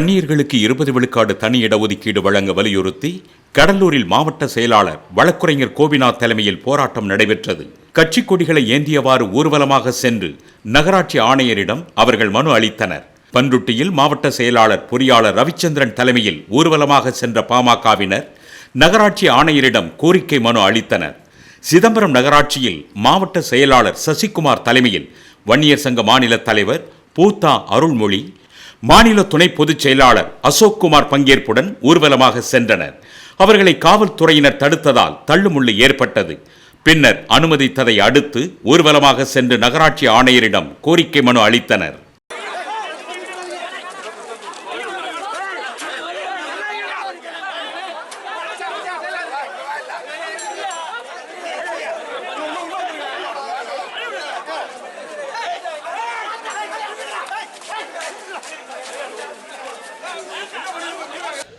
வன்னியர்களுக்கு இருபது விழுக்காடு தனி இடஒதுக்கீடு வழங்க வலியுறுத்தி கடலூரில் மாவட்ட செயலாளர் வழக்குரைஞர் கோபிநாத் தலைமையில் போராட்டம் நடைபெற்றது. கட்சி கொடிகளை ஏந்தியவாறு ஊர்வலமாக சென்று நகராட்சி ஆணையரிடம் அவர்கள் மனு அளித்தனர். பன்ருட்டியில் மாவட்ட செயலாளர் பொறியாளர் ரவிச்சந்திரன் தலைமையில் ஊர்வலமாக சென்ற பாமகவினர் நகராட்சி ஆணையரிடம் கோரிக்கை மனு அளித்தனர். சிதம்பரம் நகராட்சியில் மாவட்ட செயலாளர் சசிகுமார் தலைமையில் வன்னியர் சங்க மாநில தலைவர் பூத்தா அருள்மொழி மாநில துணை பொதுச் செயலாளர் அசோக் குமார் பங்கேற்புடன் ஊர்வலமாக சென்றனர். அவர்களை காவல்துறையினர் தடுத்ததால் தள்ளுமுள்ளு ஏற்பட்டது. பின்னர் அனுமதித்ததை அடுத்து ஊர்வலமாக சென்று நகராட்சி ஆணையரிடம் கோரிக்கை மனு அளித்தனர்.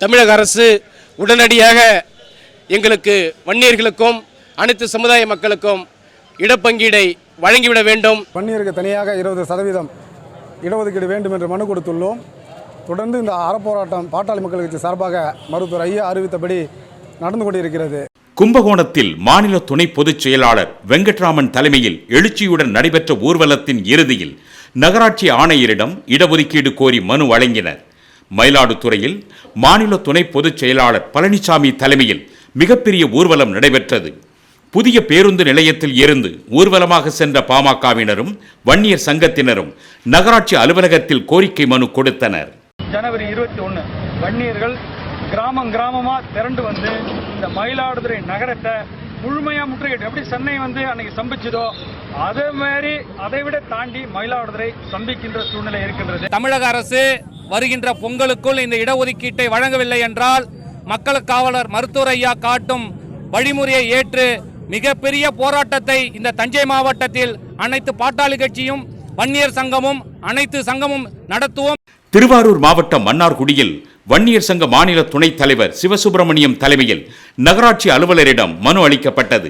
தமிழக அரசு உடனடியாக எங்களுக்கு வன்னியர்களுக்கும் அனைத்து சமுதாய மக்களுக்கும் இடப்பங்கீடை வழங்கிவிட வேண்டும். வன்னியருக்கு தனியாக இருபது சதவீதம் இடஒதுக்கீடு வேண்டும் என்று மனு கொடுத்துள்ளோம். தொடர்ந்து இந்த அறப்போராட்டம் பாட்டாளி மக்கள் கட்சி சார்பாக மருத்துவர் ஐயா அறிவித்தபடி நடந்து கொண்டிருக்கிறது. கும்பகோணத்தில் மாநில துணை பொதுச் செயலாளர் வெங்கட்ராமன் தலைமையில் எழுச்சியுடன் நடைபெற்ற ஊர்வலத்தின் இறுதியில் நகராட்சி ஆணையரிடம் இடஒதுக்கீடு கோரி மனு வழங்கினர். மயிலாடுதுறையில் மாநில துணை பொதுச் செயலாளர் பழனிசாமி தலைமையில் மிகப்பெரிய ஊர்வலம் நடைபெற்றது. புதிய பேருந்து நிலையத்தில் இருந்து ஊர்வலமாக சென்ற பாமகவினரும் வன்னியர் சங்கத்தினரும் நகராட்சி அலுவலகத்தில் கோரிக்கை மனு கொடுத்தனர். ஜனவரி இருபத்தி ஒன்று வன்னியர்கள் கிராமம் கிராமமா திரண்டு வந்து இந்த மயிலாடுதுறை நகரத்தை முழுமையா முற்றுகையிட்டு எப்படி சென்னை வந்து அன்னைக்கு சம்பிச்சதோ அதே மாதிரி அதை விட தாண்டி மயிலாடுதுறை சம்பிக்கின்ற சூழ்நிலை இருக்கின்றது. தமிழக அரசு வருகின்ற பொங்கலுக்குள் இந்த இடஒதுக்கீட்டை வழங்கவில்லை என்றால் மக்கள் காவலர் மருத்துவர் ஐயா காட்டும் வழிமுறையை ஏற்று மிகப்பெரிய போராட்டத்தை இந்த தஞ்சை மாவட்டத்தில் அனைத்து பாட்டாளி கட்சியும் வன்னியர் சங்கமும் அனைத்து சங்கமும் நடத்துவோம். திருவாரூர் மாவட்டம் மன்னார்குடியில் வன்னியர் சங்க மாநில துணைத் தலைவர் சிவசுப்பிரமணியம் தலைமையில் நகராட்சி அலுவலரிடம் மனு அளிக்கப்பட்டது.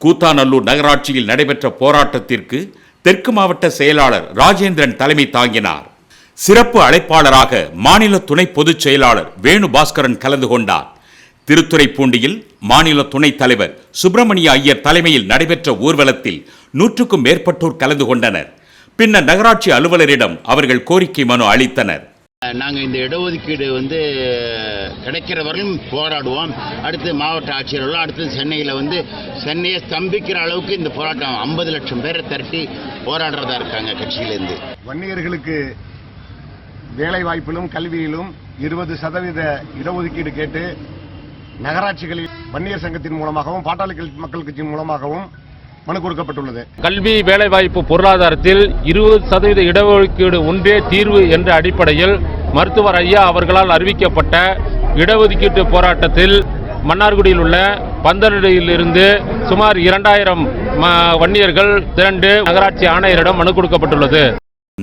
கூத்தாநல்லூர் நகராட்சியில் நடைபெற்ற போராட்டத்திற்கு தெற்கு மாவட்ட செயலாளர் ராஜேந்திரன் தலைமை தாங்கினார். சிறப்பு அழைப்பாளராக மாநில துணை பொதுச் செயலாளர் வேணு பாஸ்கரன் கலந்து கொண்டார். திருத்துறைப்பூண்டியில் மாநில துணைத் தலைவர் சுப்பிரமணிய ஐயர் தலைமையில் நடைபெற்ற ஊர்வலத்தில் நூற்றுக்கும் மேற்பட்டோர் கலந்து கொண்டனர். பின்னர் நகராட்சி அலுவலரிடம் அவர்கள் கோரிக்கை மனு அளித்தனர். நாங்கள் இந்த இடஒதுக்கீடு வந்து கிடைக்கிற வரையும் போராடுவோம். அடுத்து மாவட்ட ஆட்சியர்கள் அடுத்து சென்னையில் வந்து சென்னையை ஸ்தம்பிக்கிற அளவுக்கு இந்த போராட்டம் ஐம்பது லட்சம் பேரை திரட்டி போராடுறதா இருக்காங்க கட்சியிலேருந்து. வன்னியர்களுக்கு வேலை வாய்ப்பிலும் கல்வியிலும் இருபது சதவீத இடஒதுக்கீடு கேட்டு நகராட்சிகளில் வன்னியர் சங்கத்தின் மூலமாகவும் பாட்டாளி மக்கள் கட்சியின் மூலமாகவும் மனு கொடுக்கப்பட்டுள்ளது. கல்வி வேலைவாய்ப்பு பொருளாதாரத்தில் இருபது சதவீத இடஒதுக்கீடு ஒன்றே தீர்வு என்ற அடிப்படையில் மருத்துவர் ஐயா அவர்களால் அறிவிக்கப்பட்ட இடஒதுக்கீட்டு போராட்டத்தில் மன்னார்குடியில் உள்ள பந்தனடியிலிருந்து சுமார் இரண்டாயிரம் வன்னியர்கள் திரண்டு நகராட்சி ஆணையரிடம் மனு கொடுக்கப்பட்டுள்ளது.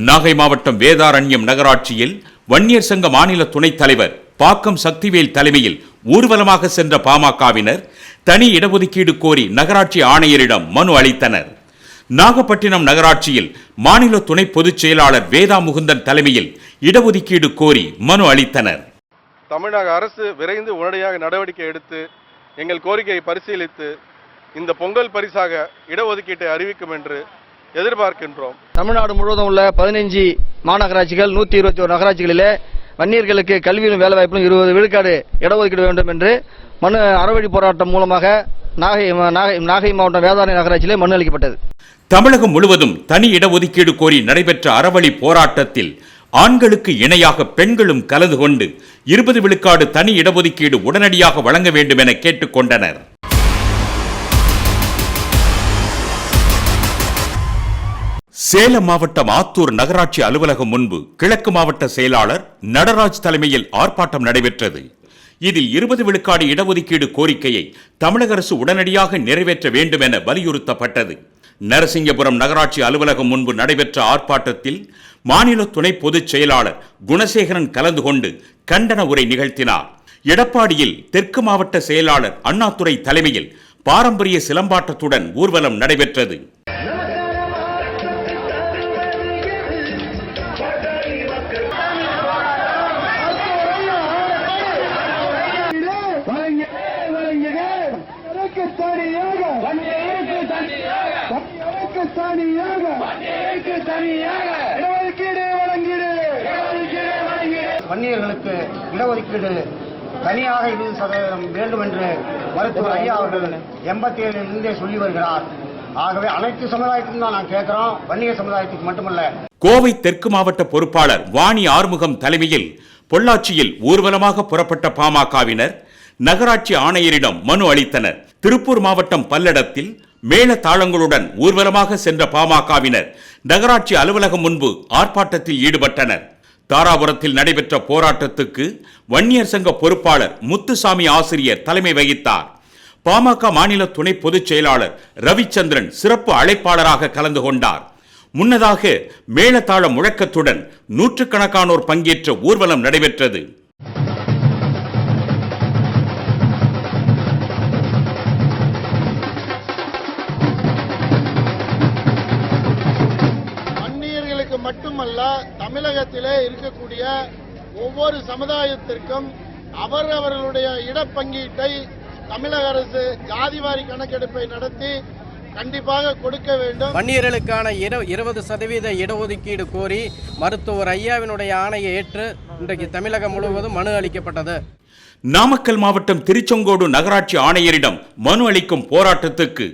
நாகை மாவட்டம் வேதாரண்யம் நகராட்சியில் வன்னியர் சங்க மாநில துணைத் தலைவர் பாக்கம் சக்திவேல் தலைமையில் ஊர்வலமாக சென்ற பாமகவினர் தனி இடஒதுக்கீடு கோரி நகராட்சி ஆணையரிடம் மனு அளித்தனர். நாகப்பட்டினம் நகராட்சியில் மாநில துணை பொதுச் செயலாளர் வேதா முகுந்தன் தலைமையில் இடஒதுக்கீடு கோரி மனு அளித்தனர். தமிழக அரசு விரைந்து உடனடியாக நடவடிக்கை எடுத்து எங்கள் கோரிக்கையை பரிசீலித்து இந்த பொங்கல் பரிசாக இடஒதுக்கீட்டை அறிவிக்கும் என்று எதிர்பார்க்கின்றோம். தமிழ்நாடு முழுவதும் உள்ள பதினைஞ்சு மாநகராட்சிகள் நூற்றி இருபத்தி ஒரு நகராட்சிகளிலே வன்னியர்களுக்கு கல்வியிலும் வேலைவாய்ப்பிலும் இருபது விழுக்காடு இடஒதுக்கீடு வேண்டும் என்று மனு அறவழி போராட்டம் மூலமாக நாகை நாகை நாகை மாவட்டம் வேதாரணி நகராட்சியிலே மனு அளிக்கப்பட்டது. தமிழகம் முழுவதும் தனி இடஒதுக்கீடு கோரி நடைபெற்ற அறவழி போராட்டத்தில் ஆண்களுக்கு இணையாக பெண்களும் கலந்து கொண்டு இருபது விழுக்காடு தனி இடஒதுக்கீடு உடனடியாக வழங்க வேண்டும் என கேட்டுக்கொண்டனர். சேலம் மாவட்டம் ஆத்தூர் நகராட்சி அலுவலகம் முன்பு கிழக்கு மாவட்ட செயலாளர் நடராஜ் தலைமையில் ஆர்ப்பாட்டம் நடைபெற்றது. இதில் இருபது விழுக்காடு இடஒதுக்கீடு கோரிக்கையை தமிழக அரசு உடனடியாக நிறைவேற்ற வேண்டும் என வலியுறுத்தப்பட்டது. நரசிங்கபுரம் நகராட்சி அலுவலகம் முன்பு நடைபெற்ற ஆர்ப்பாட்டத்தில் மாநில துணை பொதுச் செயலாளர் குணசேகரன் கலந்து கொண்டு கண்டன உரை நிகழ்த்தினார். எடப்பாடியில் தெற்கு மாவட்ட செயலாளர் அண்ணாதுரை தலைமையில் பாரம்பரிய சிலம்பாட்டத்துடன் ஊர்வலம் நடைபெற்றது. வன்னியர்களுக்கு இடஒதுக்கீடு தனியாக இருபது சதவீதம் வேண்டும் என்று மருத்துவர் ஐயா அவர்கள் எண்பத்தி ஏழிலிருந்தே சொல்லி வருகிறார். ஆகவே அனைத்து சமுதாயத்துக்கும் தான் நான் கேட்கிறோம். வன்னியர் சமுதாயத்துக்கு மட்டுமல்ல. கோவை தெற்கு மாவட்ட பொறுப்பாளர் வாணி ஆறுமுகம் தலைமையில் பொள்ளாச்சியில் ஊர்வலமாக புறப்பட்ட பாமகவினர் நகராட்சி ஆணையரிடம் மனு அளித்தனர். திருப்பூர் மாவட்டம் பல்லடத்தில் மேள தாளங்களுடன் ஊர்வலமாக சென்ற பாமகவினர் நகராட்சி அலுவலகம் முன்பு ஆர்ப்பாட்டத்தில் ஈடுபட்டனர். தாராபுரத்தில் நடைபெற்ற போராட்டத்துக்கு வன்னியர் சங்க பொறுப்பாளர் முத்துசாமி ஆசிரியர் தலைமை வகித்தார். பாமக மாநில துணை பொதுச் செயலாளர் ரவிச்சந்திரன் சிறப்பு அழைப்பாளராக கலந்து கொண்டார். முன்னதாக மேளதாள முழக்கத்துடன் நூற்றுக்கணக்கானோர் பங்கேற்ற ஊர்வலம் நடைபெற்றது. தமிழகத்திலே இருக்கக்கூடிய ஒவ்வொரு சமுதாயத்திற்கும் அவர் அவர்களுடைய இடப்பங்கீட்டை தமிழக அரசு ஜாதிவாரி கணக்கெடுப்பை நடத்தி கண்டிப்பாக கொடுக்க வேண்டும். வன்னியர்களுக்கான இரு இருபது சதவீத இடஒதுக்கீடு கோரி மருத்துவர் ஐயாவினுடைய ஆணையை ஏற்று இன்றைக்கு தமிழகம் முழுவதும் மனு அளிக்கப்பட்டது. நாமக்கல் மாவட்டம் திருச்செங்கோடு நகராட்சி ஆணையரிடம் மனு அளிக்கும் போராட்டத்துக்கு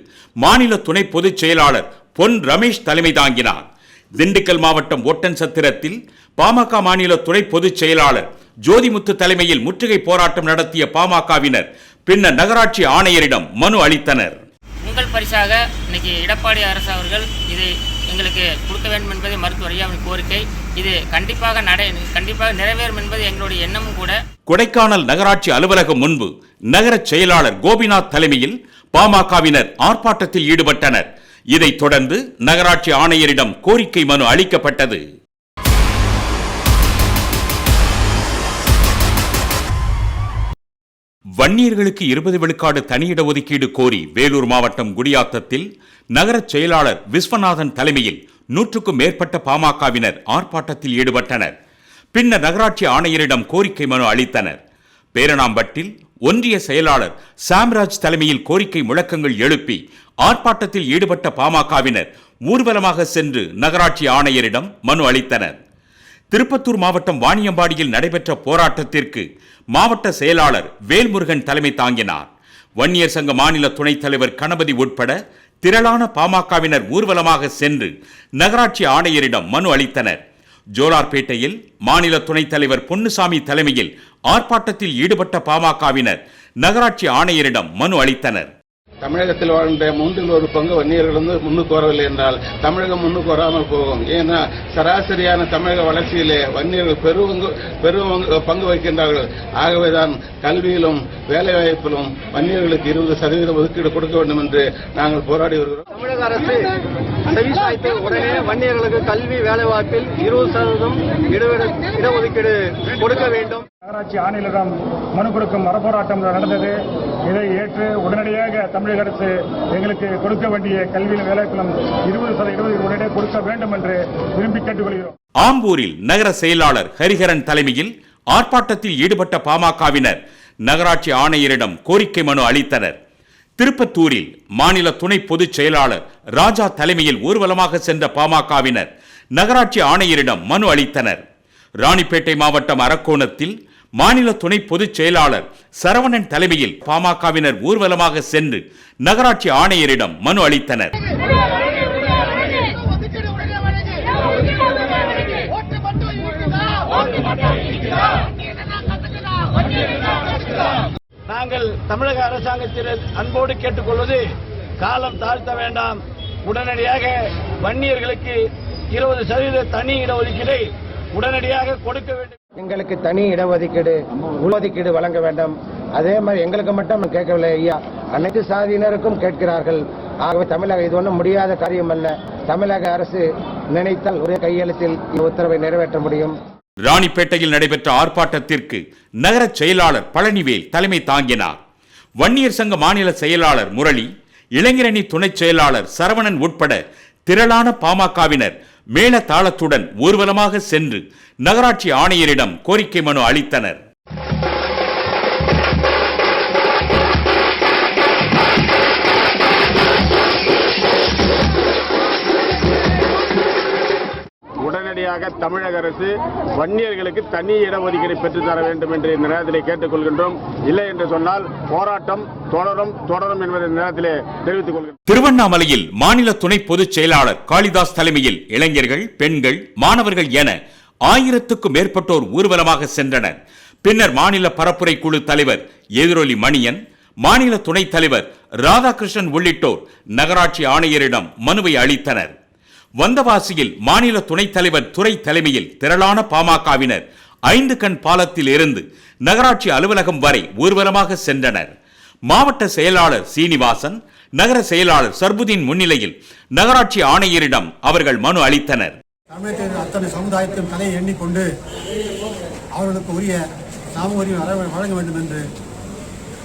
மாநில துணை பொதுச் செயலாளர் பொன் ரமேஷ் தலைமை தாங்கினார். திண்டுக்கல் மாவட்டம் ஒட்டன் சத்திரத்தில் பாமக மாநில துணை பொதுச் செயலாளர் ஜோதிமுத்து தலைமையில் முற்றுகை போராட்டம் நடத்திய பாமகவினர் பின்னர் நகராட்சி ஆணையரிடம் மனு அளித்தனர். உங்கள் பரிசாக இன்னைக்கு எடப்பாடி அரசு அவர்கள் இது எங்களுக்கு கொடுக்க வேண்டும் என்பது மருத்துவர் ஐயாவின் கோரிக்கை. இது கண்டிப்பாக நடை கண்டிப்பாக நிறைவேறும் என்பது எங்களுடைய எண்ணமும் கூட. கொடைக்கானல் நகராட்சி அலுவலகம் முன்பு நகரச் செயலாளர் கோபிநாத் தலைமையில் பாமகவினர் ஆர்ப்பாட்டத்தில் ஈடுபட்டனர். இதைத் தொடர்ந்து நகராட்சி ஆணையரிடம் கோரிக்கை மனு அளிக்கப்பட்டது. வன்னியர்களுக்கு இருபது விழுக்காடு தனியிட ஒதுக்கீடு கோரி வேலூர் மாவட்டம் குடியாத்தத்தில் நகரச் செயலாளர் விஸ்வநாதன் தலைமையில் நூற்றுக்கும் மேற்பட்ட பாமகவினர் ஆர்ப்பாட்டத்தில் ஈடுபட்டனர். பின்னர் நகராட்சி ஆணையரிடம் கோரிக்கை மனு அளித்தனர். பேரணாம்பட்டில் ஒன்றிய செயலாளர் சாம்ராஜ் தலைமையில் கோரிக்கை முழக்கங்கள் எழுப்பி ஆர்ப்பாட்டத்தில் ஈடுபட்ட பாமகவினர் ஊர்வலமாக சென்று நகராட்சி ஆணையரிடம் மனு அளித்தனர். திருப்பத்தூர் மாவட்டம் வாணியம்பாடியில் நடைபெற்ற போராட்டத்திற்கு மாவட்ட செயலாளர் வேல்முருகன் தலைமை தாங்கினார். வன்னியர் சங்க மாநில துணைத் தலைவர் கணபதி உட்பட திரளான பாமகவினர் ஊர்வலமாக சென்று நகராட்சி ஆணையரிடம் மனு அளித்தனர். ஜோலார்பேட்டையில் மாநில துணைத் தலைவர் பொன்னுசாமி தலைமையில் ஆர்ப்பாட்டத்தில் ஈடுபட்ட பாமகவினர் நகராட்சி ஆணையரிடம் மனு அளித்தனர். தமிழகத்தில் வாழ்ந்த மூன்றில் ஒரு பங்கு வன்னியர்கள் வந்து முன்னுக்கு வரவில்லை என்றால் தமிழகம் முன்னுக்கு வராமல் போகும். ஏன்னா சராசரியான தமிழக வளர்ச்சியிலே வன்னியர்கள் பெரும் பெரும் பங்கு வகிக்கின்றார்கள். ஆகவேதான் கல்வியிலும் வேலைவாய்ப்பிலும் வன்னியர்களுக்கு இருபது சதவீதம் ஒதுக்கீடு கொடுக்க வேண்டும் என்று நாங்கள் போராடி வருகிறோம். தமிழக அரசு செவிசாய்த்து உடனே வன்னியர்களுக்கு கல்வி வேலைவாய்ப்பில் இருபது சதவீதம் இடஒதுக்கீடு கொடுக்க வேண்டும். நகராட்சி ஆணையரிடம் மனு கொடுக்கும் மரப்போராட்டம் நடந்தது. இதை ஏற்று உடனடியாக தமிழக அரசு எங்களுக்கு கொடுக்க வேண்டிய கல்வியில் வேலைப்பிலம் இருபது சதவீதம் உடனடியாக கொடுக்க வேண்டும் என்று விரும்பி கேட்டுக்கொள்கிறோம். ஆம்பூரில் நகர செயலாளர் ஹரிஹரன் தலைமையில் ஆர்ப்பாட்டத்தில் ஈடுபட்ட பாமகவினர் நகராட்சி ஆணையரிடம் கோரிக்கை மனு அளித்தனர். திருப்பத்தூரில் மாநில துணை பொதுச் செயலாளர் ராஜா தலைமையில் ஊர்வலமாக சென்ற பாமகவினர் நகராட்சி ஆணையரிடம் மனு அளித்தனர். ராணிப்பேட்டை மாவட்டம் அரக்கோணத்தில் மாநில துணை பொதுச் செயலாளர் சரவணன் தலைமையில் பாமகவினர் ஊர்வலமாக சென்று நகராட்சி ஆணையரிடம் மனு அளித்தனர். நாங்கள் தமிழக அரசாங்கத்தில் அன்போடு கேட்டுக்கொள்வது காலம் தாழ்த்த வேண்டாம். உடனடியாக வன்னியர்களுக்கு இருபது சதவீத தனி இடஒதுக்கீடை உடனடியாக கொடுக்க வேண்டும். எங்களுக்கு தனி இடஒதுக்கீடு உள்ஒதுக்கீடு வழங்க வேண்டும். அதே மாதிரி எங்களுக்கு மட்டும் கேட்கவில்லை ஐயா அனைத்து சாதியினருக்கும் கேட்கிறார்கள். ஆகவே தமிழக இது ஒன்றும் முடியாத காரியம் அல்ல. தமிழக அரசு நினைத்தால் ஒரே கையெழுத்தில் இந்த உத்தரவை நிறைவேற்ற முடியும். ராணிப்பேட்டையில் நடைபெற்ற ஆர்ப்பாட்டத்திற்கு நகர செயலாளர் பழனிவேல் தலைமை தாங்கினார். வன்னியர் சங்க மாநில செயலாளர் முரளி இளைஞரணி துணைச் செயலாளர் சரவணன் உட்பட திரளான பாமகவினர் மேள தாளத்துடன் ஊர்வலமாக சென்று நகராட்சி ஆணையரிடம் கோரிக்கை மனு அளித்தனர். உடனடியாக தமிழக அரசு வன்னியர்களுக்கு தனி இடஒதுக்கீடு பெற்றுத்தர வேண்டும் என்று இந்த நேரத்தில் கேட்டுக்கொள்கின்றோம். இல்லை என்று சொன்னால் போராட்டம் தொடரும் தொடரும் என்பதை இந்த நேரத்திலே தெரிவித்துக் கொள்கிறேன் திருவண்ணாமலையில் மாநில துணை பொதுச் செயலாளர் காளிதாஸ் தலைமையில் இளைஞர்கள் பெண்கள் மாணவர்கள் என ஆயிரத்துக்கும் மேற்பட்டோர் ஊர்வலமாக சென்றனர். பின்னர் மாநில பரப்புரை குழு தலைவர் எதிரொலி மணியன் மாநில துணைத் தலைவர் ராதாகிருஷ்ணன் உள்ளிட்டோர் நகராட்சி ஆணையரிடம் மனுவை அளித்தனர். வந்தவாசியில் மாநில துணைத் தலைவர் துறை தலைமையில் திரளான பாமகவினர் ஐந்து கண் பாலத்தில் இருந்து நகராட்சி அலுவலகம் வரை ஊர்வலமாக சென்றனர். மாவட்ட செயலாளர் சீனிவாசன் நகர செயலாளர் சர்புதீன் முன்னிலையில் நகராட்சி ஆணையரிடம் அவர்கள் மனு அளித்தனர். தமிழகத்தின் அத்தனை சமுதாயத்தின் தலையை எண்ணிக்கொண்டு அவர்களுக்கு உரிய சமூக உரிமை வழங்க- வேண்டும் என்று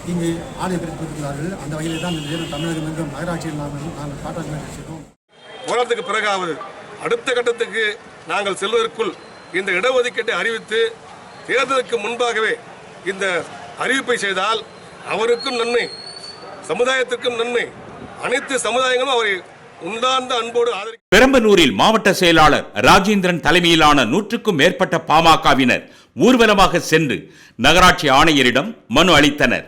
இங்கு ஆணை பிறப்பித்திருக்கிறார்கள். அந்த வகையில் தான் இந்த தமிழகம் என்றும் நகராட்சியில் நாம் நாங்கள் காட்டாட்சி நடத்தியிருக்கோம் போராட்டத்துக்கு பிறகாவது அடுத்த கட்டத்துக்கு நாங்கள் செல்வதற்குள் இந்த இடஒதுக்கீட்டை அறிவித்து தேர்தலுக்கு முன்பாகவே இந்த அறிவிப்பை செய்தால் அவருக்கும் நன்மை சமுதாயத்திற்கும் நன்மை. அனைத்து சமுதாயங்களும் அவரை உண்டார்ந்த அன்போடு ஆதரி பெரம்பலூரில் மாவட்ட செயலாளர் ராஜேந்திரன் தலைமையிலான நூற்றுக்கும் மேற்பட்ட பாமகவினர் ஊர்வலமாக சென்று நகராட்சி ஆணையரிடம் மனு அளித்தனர்.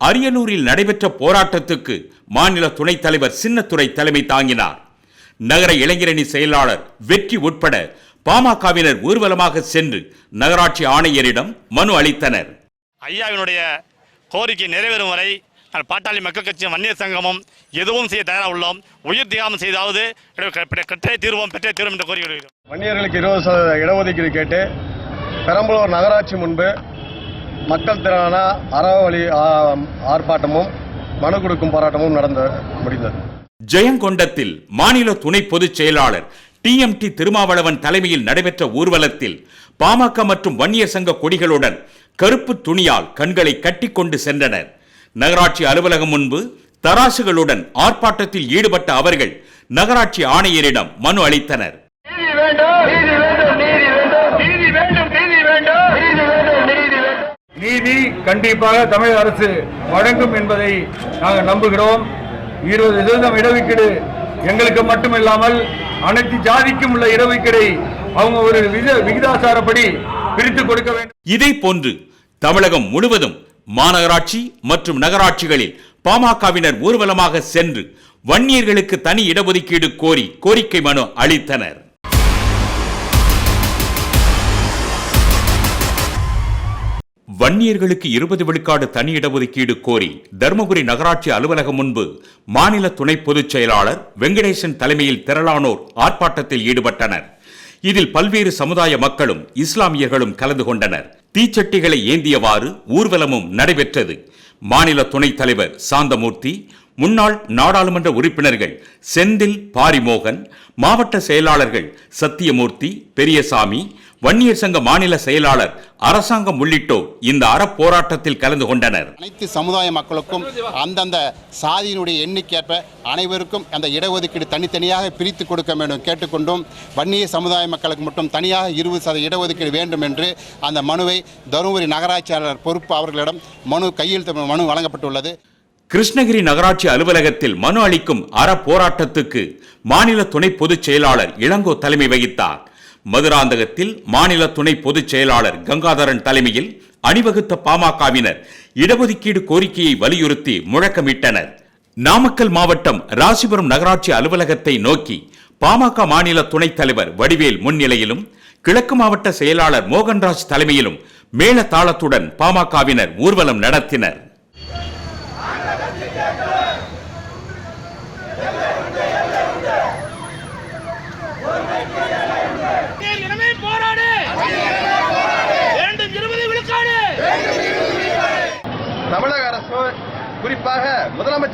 அரியலூரில் நடைபெற்ற போராட்டத்துக்கு மாநில துணைத் தலைவர் சின்னத்துறை தலைமை தாங்கினார். நகர இளைஞரணி செயலாளர் வெற்றி உட்பட பாமகவினர் ஊர்வலமாக சென்று நகராட்சி ஆணையரிடம் மனு அளித்தனர். ஐயாவினுடைய கோரிக்கை நிறைவேறும் வரை நான் பாட்டாளி மக்கள் கட்சியும் வன்னியர் சங்கமும் எதுவும் செய்ய தயாராக உள்ளோம். உயிர் தியாகம் செய்தாவது கட்டே தீர்வோம் பெற்றே தீர்வோம் என்று கோரி வருகிறோம் வன்னியர்களுக்கு இருபது சதவீத இடஒதுக்கீடு கேட்டு பெரம்பலூர் நகராட்சி முன்பு மக்கள் திரளான அறவழி ஆ- ஆர்ப்பாட்டமும் மனு கொடுக்கும் போராட்டமும் நடந்து முடிந்தது. ஜெயங்கொண்டத்தில் மாநில துணை பொதுச் செயலாளர் டிஎம்டி திருமாவளவன் தலைமையில் நடைபெற்ற ஊர்வலத்தில் பாமக மற்றும் வன்னியர் சங்க கொடிகளுடன் கருப்பு துணியால் கண்களை கட்டிக்கொண்டு சென்றனர். நகராட்சி அலுவலகம் முன்பு தராசுகளுடன் ஆர்ப்பாட்டத்தில் ஈடுபட்ட அவர்கள் நகராட்சி ஆணையரிடம் மனு அளித்தனர். நீதி கண்டிப்பாக தமிழக அரசு வழங்கும் என்பதை நாங்கள் நம்புகிறோம். இருபது சதவீதம் இடஒதுக்கீடு எங்களுக்கு மட்டுமில்லாமல் அனைத்து ஜாதிக்கும் உள்ள இடஒதுக்கீடை அவங்க ஒரு வித விகிதாசாரப்படி பிரித்து கொடுக்க வேண்டும். இதே போன்று தமிழகம் முழுவதும் மாநகராட்சி மற்றும் நகராட்சிகளில் பாமகவினர் ஊர்வலமாக சென்று வன்னியர்களுக்கு தனி இடஒதுக்கீடு கோரி கோரிக்கை மனு அளித்தனர். வன்னியர்களுக்கு இருபது விழுக்காடு தனி இடஒதுக்கீடு கோரி தருமபுரி நகராட்சி அலுவலகம் முன்பு மாநில துணை பொதுச் செயலாளர் வெங்கடேசன் தலைமையில் திரளானோர் ஆர்ப்பாட்டத்தில் ஈடுபட்டனர். இதில் பல்வேறு சமுதாய மக்களும் இஸ்லாமியர்களும் கலந்து கொண்டனர். தீச்சட்டிகளை ஏந்தியவாறு ஊர்வலமும் நடைபெற்றது. மாநில துணைத் தலைவர் சாந்தமூர்த்தி முன்னாள் நாடாளுமன்ற உறுப்பினர்கள் செந்தில் பாரிமோகன் மாவட்ட செயலாளர்கள் சத்தியமூர்த்தி பெரியசாமி வன்னியர் சங்க மாநில செயலாளர் அரசாங்கம் உள்ளிட்டோர் இந்த அறப்போராட்டத்தில் கலந்து கொண்டனர். அனைத்து சமுதாய மக்களுக்கும் அந்தந்த சாதியினுடைய எண்ணிக்கையேற்ப அனைவருக்கும் அந்த இடஒதுக்கீடு தனித்தனியாக பிரித்து கொடுக்க வேண்டும். கேட்டுக்கொண்டும் வன்னிய சமுதாய மக்களுக்கு மட்டும் தனியாக இருபது சதவீத இடஒதுக்கீடு வேண்டும் என்று அந்த மனுவை தருமபுரி நகராட்சியாளர் பொறுப்பு அவர்களிடம் மனு கையெழுத்து மனு வழங்கப்பட்டுள்ளது. கிருஷ்ணகிரி நகராட்சி அலுவலகத்தில் மனு அளிக்கும் அற போராட்டத்துக்கு மாநில துணை பொதுச் செயலாளர் இளங்கோ தலைமை வகித்தார். மதுராந்தகத்தில் மாநில துணை பொதுச் செயலாளர் கங்காதரன் தலைமையில் அணிவகுத்த பாமகவினர் இடஒதுக்கீடு கோரிக்கையை வலியுறுத்தி முழக்கமிட்டனர். நாமக்கல் மாவட்டம் ராசிபுரம் நகராட்சி அலுவலகத்தை நோக்கி பாமக மாநில துணைத் தலைவர் வடிவேல் முன்னிலையிலும் கிழக்கு மாவட்ட செயலாளர் மோகன்ராஜ் தலைமையிலும் மேள தாளத்துடன் பாமகவினர் ஊர்வலம் நடத்தினர் தமிழக அரசு குறிப்பாக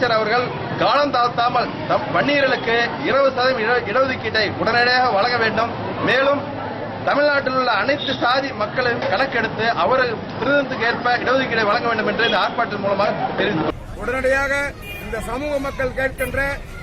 அமைச்சர் அவர்கள் காலம் தாழ்த்தாமல் தம் வன்னியர்களுக்கு இருபது சதவீதம் இடஒதுக்கீட்டை உடனடியாக வழங்க வேண்டும். மேலும் தமிழ்நாட்டில் உள்ள அனைத்து சாதி மக்களையும் கணக்கெடுத்து அவர்கள் திருத்தத்துக்கு ஏற்ப இடஒதுக்கீடை வழங்க வேண்டும் என்று இந்த ஆர்ப்பாட்டத்தின் மூலமாக தெரிவித்துள்ளார் உடனடியாக இந்த சமூக மக்கள் கேட்கின்ற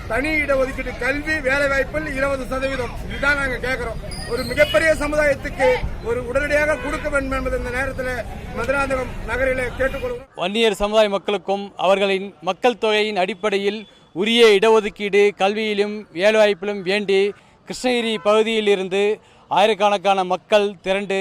தனி இடஒதுக்கீடு கல்வி வேலைவாய்ப்பில் இருபது சதவீதம். இதுதான் நாங்கள் கேட்கிறோம் ஒரு மிகப்பெரிய சமுதாயத்துக்கு ஒரு உடனடியாக கொடுக்க வேண்டும் என்பது இந்த நேரத்தில் மதுராந்தகம் நகரிலே கேட்டுக்கொள்கிறோம். வன்னியர் சமுதாய மக்களுக்கும் அவர்களின் மக்கள் தொகையின் அடிப்படையில் உரிய இடஒதுக்கீடு கல்வியிலும் வேலைவாய்ப்பிலும் வேண்டி கிருஷ்ணகிரி பகுதியிலிருந்து ஆயிரக்கணக்கான மக்கள் திரண்டு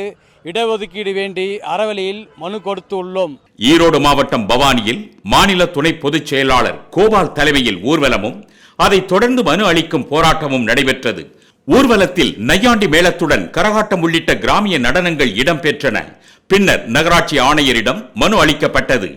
இடஒதுக்கீடு வேண்டி அறவழியில் மனு கொடுத்து உள்ளோம். ஈரோடு மாவட்டம் பவானியில் மாநில துணை பொதுச் செயலாளர் கோபால் தலைமையில் ஊர்வலமும் அதைத் தொடர்ந்து மனு அளிக்கும் போராட்டமும் நடைபெற்றது. ஊர்வலத்தில் நையாண்டி மேளத்துடன் கரகாட்டம் உள்ளிட்ட கிராமிய நடனங்கள் இடம்பெற்றன. பின்னர் நகராட்சி ஆணையரிடம் மனு அளிக்கப்பட்டது.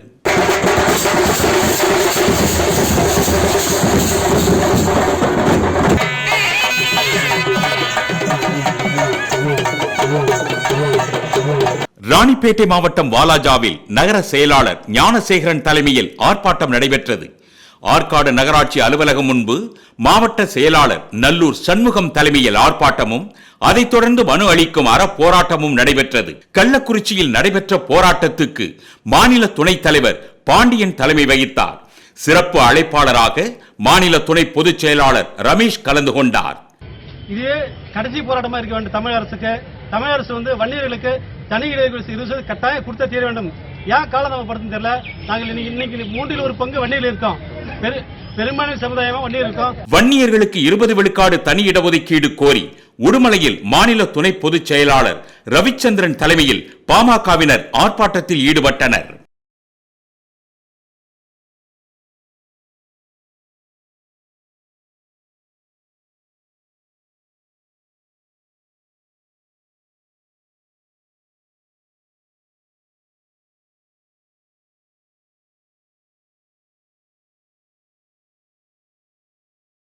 ராணிப்பேட்டை மாவட்டம் வாலாஜாவில் நகர செயலாளர் ஞானசேகரன் தலைமையில் ஆர்ப்பாட்டம் நடைபெற்றது. ஆற்காடு நகராட்சி அலுவலகம் முன்பு மாவட்ட செயலாளர் நல்லூர் சண்முகம் தலைமையில் ஆர்ப்பாட்டமும் அதைத் தொடர்ந்து மனு அளிக்கும் அறப்போராட்டமும் நடைபெற்றது. கள்ளக்குறிச்சியில் நடைபெற்ற போராட்டத்துக்கு மாநில துணைத் தலைவர் பாண்டியன் தலைமை வகித்தார். சிறப்பு அழைப்பாளராக மாநில துணை பொதுச் செயலாளர் ரமேஷ் கலந்து கொண்டார். இது கடைசி போராட்டமா இருக்க வேண்டும் தமிழக அரசுக்கு. தமிழக அரசு வந்து வன்னியர்களுக்கு தனி இடைவெளி கட்டாயம் கொடுத்த தீர வேண்டும். ஏன் காலதாமப்படுத்துன்னு தெரியல. நாங்கள் இன்னைக்கு மூன்றில் ஒரு பங்கு வன்னியில் இருக்கோம். பெரு பெரும்பான்மை சமுதாயமா வன்னியர் இருக்கோம். வன்னியர்களுக்கு இருபது விழுக்காடு தனி இடஒதுக்கீடு கோரி உடுமலையில் மாநில துணை பொதுச் செயலாளர் ரவிச்சந்திரன் தலைமையில் பாமகவினர் ஆர்ப்பாட்டத்தில் ஈடுபட்டனர்.